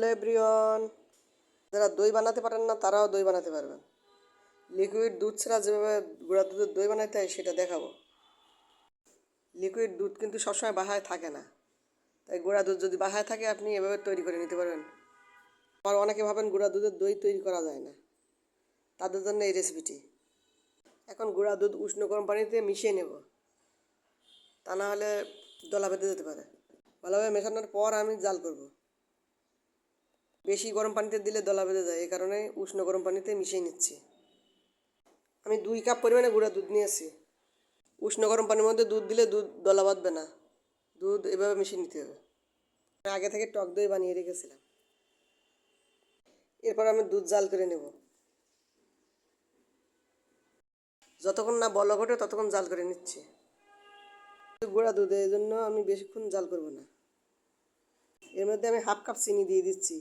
Hello everyone যারা দই বানাতে পারেন না, তারাও দই বানাতে পারবেন। লিকুইড দুধ ছাড়া যেভাবে গুঁড়া দুধের দই বানাতে হয়, সেটা দেখাবো। লিকুইড দুধ কিন্তু সবসময় বাহায় থাকে না। তাই গুঁড়া দুধ যদি বাহায় থাকে, আপনি এভাবে তৈরি করে নিতে পারবেন। আবার অনেকে ভাবেন গুঁড়া দুধের দই তৈরি করা যায় না। তাদের জন্য এই রেসিপিটি এখন গুঁড়া দুধ উষ্ণ গরম পানিতে মিশিয়ে নেব। তা না হলে দলা বেঁধে যেতে পারে। ভালোভাবে মেশানোর পর আমি জাল করব। বেশি গরম পানিতে দিলে দলা বেঁধে যায়, এই কারণে উষ্ণ গরম পানিতে মিশিয়ে নিচ্ছি। আমি দুই কাপ পরিমাণে গুঁড়া দুধ নিয়েছি। উষ্ণ গরম পানির মধ্যে দুধ দিলে দুধ দলা বাঁধবে না। দুধ এভাবে মিশিয়ে নিতে হবে। আগে থেকে টক দই বানিয়ে রেখেছিলাম। এরপর আমি দুধ জাল করে নেব। যতক্ষণ না বলক ওঠে, ততক্ষণ জাল করে নিচ্ছি। গুঁড়া দুধ এই জন্য আমি বেশিক্ষণ জাল করব না। এর মধ্যে আমি হাফ কাপ চিনি দিয়ে দিচ্ছি।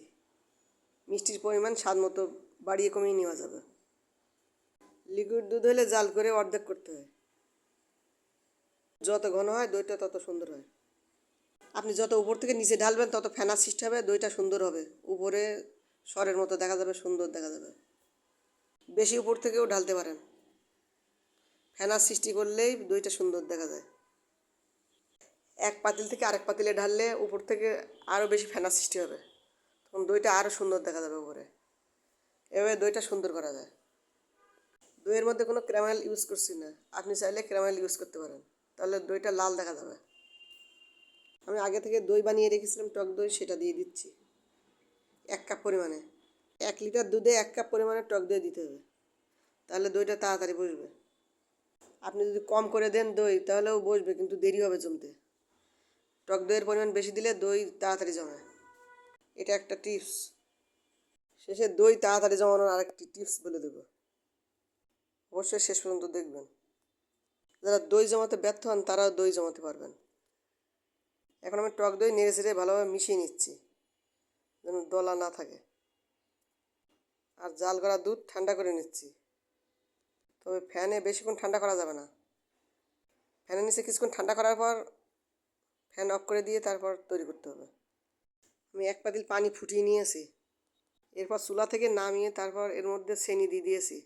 মিষ্টির পরিমাণ স্বাদ মতো বাড়িয়ে কমিয়ে নেওয়া যাবে। লিকুইড দুধ হলে জাল করে অর্ধেক করতে হয়। যত ঘন হয় দইটা তত সুন্দর হয়। আপনি যত উপর থেকে নিচে ঢালবেন তত ফেনা সৃষ্টি হবে, দইটা সুন্দর হবে। উপরে স্বরের মতো দেখা যাবে, সুন্দর দেখা যাবে। বেশি উপর থেকেও ঢালতে পারেন। ফেনার সৃষ্টি করলেই দইটা সুন্দর দেখা যায়। এক পাতিল থেকে আরেক পাতিলে ঢাললে উপর থেকে আরও বেশি ফেনার সৃষ্টি হবে। তখন দইটা আরও সুন্দর দেখা যাবে উপরে। এভাবে দইটা সুন্দর করা যায়। দইয়ের মধ্যে কোনো ক্যারামেল ইউজ করছি না। আপনি চাইলে ক্যারামেল ইউজ করতে পারেন। তাহলে দইটা লাল দেখা যাবে। আমি আগে থেকে দই বানিয়ে রেখেছিলাম, টক দই সেটা দিয়ে দিচ্ছি। এক কাপ পরিমাণে। এক লিটার দুধে এক কাপ পরিমাণে টক দই দিতে হবে। তাহলে দইটা তাড়াতাড়ি বসবে। আপনি যদি কম করে দেন দই, তাহলেও বসবে, কিন্তু দেরি হবে জমতে। টক দইয়ের পরিমাণ বেশি দিলে দই তাড়াতাড়ি জমে। এটা একটা টিপস শেষে দই তাড়াতাড়ি জমানোর আরেকটি টিপস বলে দেবো। অবশ্যই শেষ পর্যন্ত দেখবেন। যারা দই জমাতে ব্যর্থ হন, তারাও দই জমাতে পারবেন। এখন আমি টক দই নেড়ে ছেড়ে ভালোভাবে মিশিয়ে নিচ্ছি, যেন দলা না থাকে। আর জাল করা দুধ ঠান্ডা করে নিচ্ছি। তবে ফ্যানে বেশিক্ষণ ঠান্ডা করা যাবে না। ফ্যানের নিচে কিছুক্ষণ ঠান্ডা করার পর ফ্যান অফ করে দিয়ে তারপর তৈরি করতে হবে। আমি এক পাতিল পানি ফুটিয়ে নিয়েছি। এরপর চুলা থেকে নামিয়ে তারপর এর মধ্যে চেনি দিয়ে দিয়েছি।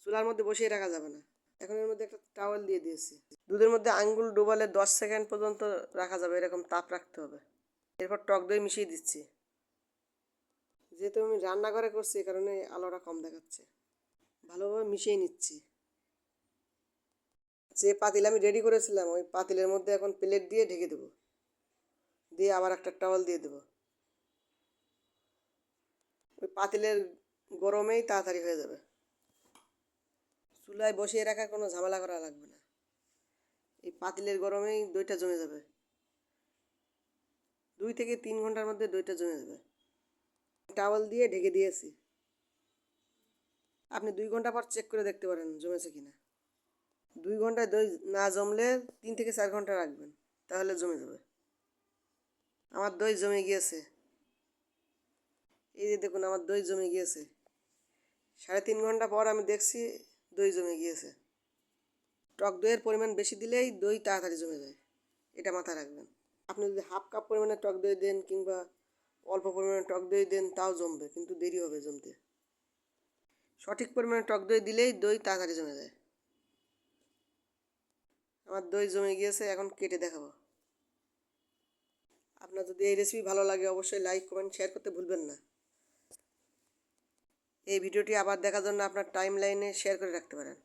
চুলার মধ্যে বসিয়ে রাখা যাবে না। এখন এর মধ্যে একটা টাওয়েল দিয়ে দিয়েছি। দুধের মধ্যে আঙ্গুল ডুবালে দশ সেকেন্ড পর্যন্ত রাখা যাবে, এরকম তাপ রাখতে হবে। এরপর টক দই মিশিয়ে দিচ্ছি। যেহেতু আমি রান্নাঘরে করছি এই কারণে আলোটা কম দেখাচ্ছে। ভালোভাবে মিশিয়ে নিচ্ছি। যে পাতিল আমি রেডি করেছিলাম, ওই পাতিলের মধ্যে এখন প্লেট দিয়ে ঢেকে দেবো। দিয়ে আবার একটা টাওয়াল দিয়ে দেবো। ওই পাতিলের গরমেই তাড়াতাড়ি হয়ে যাবে। চুলায় বসিয়ে রাখার কোনো ঝামেলা করা লাগবে না। এই পাতিলের গরমেই দইটা জমে যাবে। দুই থেকে তিন ঘণ্টার মধ্যে দইটা জমে যাবে। টাওয়াল দিয়ে ঢেকে দিয়েছি। আপনি দুই ঘণ্টা পর চেক করে দেখতে পারেন জমেছে কি না দুই ঘন্টায় দই না জমলে তিন থেকে চার ঘণ্টা রাখবেন, তাহলে জমে যাবে। আমার দই জমে গিয়েছে। এই যে দেখুন, আমার দই জমে গিয়েছে। সাড়ে তিন ঘণ্টা পর আমি দেখছি দই জমে গিয়েছে। টক দইয়ের পরিমাণ বেশি দিলেই দই তাড়াতাড়ি জমে যায়। এটা মাথায় রাখবেন। আপনি যদি হাফ কাপ পরিমাণে টক দই দেন কিংবা অল্প পরিমাণে টক দই দেন, তাও জমবে, কিন্তু দেরি হবে জমতে। সঠিক পরিমাণে টক দই দিলেই দই তাড়াতাড়ি জমে যায়। আমার দই জমে গিয়েছে, এখন কেটে দেখাবো। আপনার যদি এই রেসিপি ভালো লাগে, অবশ্যই লাইক কমেন্ট শেয়ার করতে ভুলবেন না। এই ভিডিওটি আবার দেখার জন্য আপনার টাইম লাইনে শেয়ার করে রাখতে পারেন।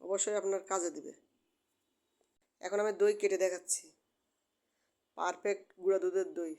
অবশ্যই আপনার কাজে দিবে। এখন আমি দই কেটে দেখাচ্ছি। পারফেক্ট গুঁড়া দুধের দই।